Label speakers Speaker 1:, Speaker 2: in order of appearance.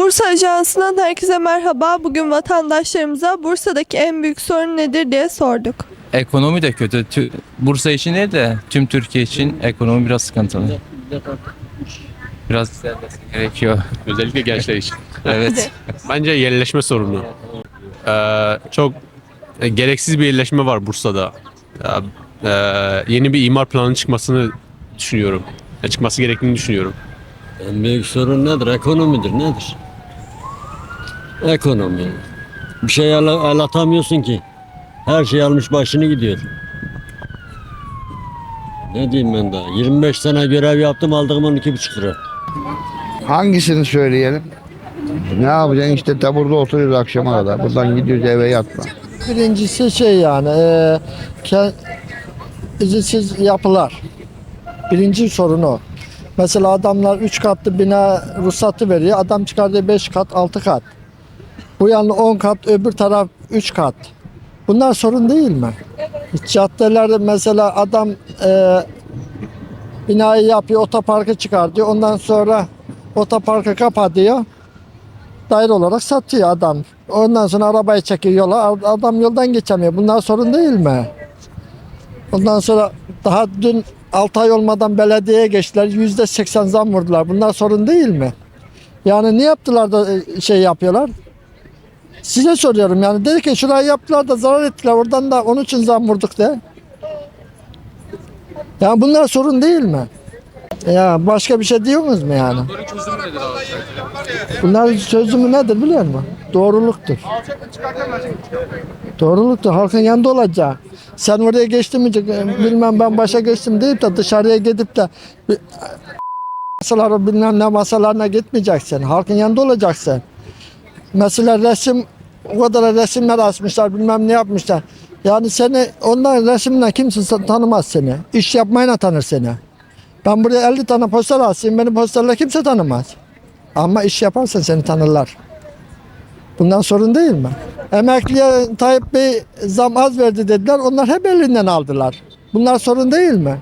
Speaker 1: Bursa Ajansı'ndan herkese merhaba. Bugün vatandaşlarımıza Bursa'daki en büyük sorun nedir diye sorduk.
Speaker 2: Ekonomi de kötü. Tü- Bursa için değil de tüm Türkiye için ekonomi biraz sıkıntılı. Biraz düzelmesi gerekiyor.
Speaker 3: Özellikle gençler için.
Speaker 2: Evet.
Speaker 3: Bence yerleşme sorunu. Ee, çok e, gereksiz bir yerleşme var Bursa'da. Ya, e, yeni bir imar planı çıkmasını düşünüyorum. Ya, çıkması gerektiğini düşünüyorum.
Speaker 4: En büyük sorun nedir? Ekonomidir. Nedir? Ekonomi. Bir şey el, el atamıyorsun ki. Her şey almış başını gidiyor. Ne diyeyim ben daha? 25 sene görev yaptım aldığım 12,5 lira.
Speaker 5: Hangisini söyleyelim? Ne yapacaksın işte de burada oturuyoruz akşama kadar. Buradan gidiyoruz eve yatma.
Speaker 6: Birincisi şey yani e, ke- izinsiz yapılar. Birinci sorun o. Mesela adamlar 3 katlı bina ruhsatı veriyor. Adam çıkardığı 5 kat 6 kat. Bu yanı 10 kat öbür taraf 3 kat. Bunlar sorun değil mi? Caddelerde mesela adam e, binayı yapıyor, otoparkı çıkartıyor. Ondan sonra otoparkı kapatıyor daire olarak satıyor adam. Ondan sonra arabayı çekiyor yola. Adam yoldan geçemiyor. Bunlar sorun değil mi? Ondan sonra daha dün 6 ay olmadan belediyeye geçtiler. Yüzde 80 zam vurdular. Bunlar sorun değil mi? Yani ne yaptılar da e, şey yapıyorlar? Size soruyorum yani. Dedi ki şurayı yaptılar da zarar ettiler. Oradan da onun için zam vurduk de. Yani bunlar sorun değil mi? Ya başka bir şey diyorsunuz mu yani? Bunların çözümü nedir biliyor musun? Doğruluktur. Doğruluktur. Halkın yanında olacak. Sen oraya geçtin mi bilmem ben başa geçtim deyip de dışarıya gidip de masalara bilmem ne masalarına gitmeyeceksin. Halkın yanında olacaksın. Mesela resim o kadar resimler asmışlar bilmem ne yapmışlar. Yani seni onların resimle kimse tanımaz seni. İş yapmayla tanır seni. Ben buraya 50 tane poster asayım beni posterle kimse tanımaz. Ama iş yaparsan seni tanırlar. Bundan sorun değil mi? Emekliye Tayyip Bey zam az verdi dediler. Onlar hep elinden aldılar. Bunlar sorun değil mi?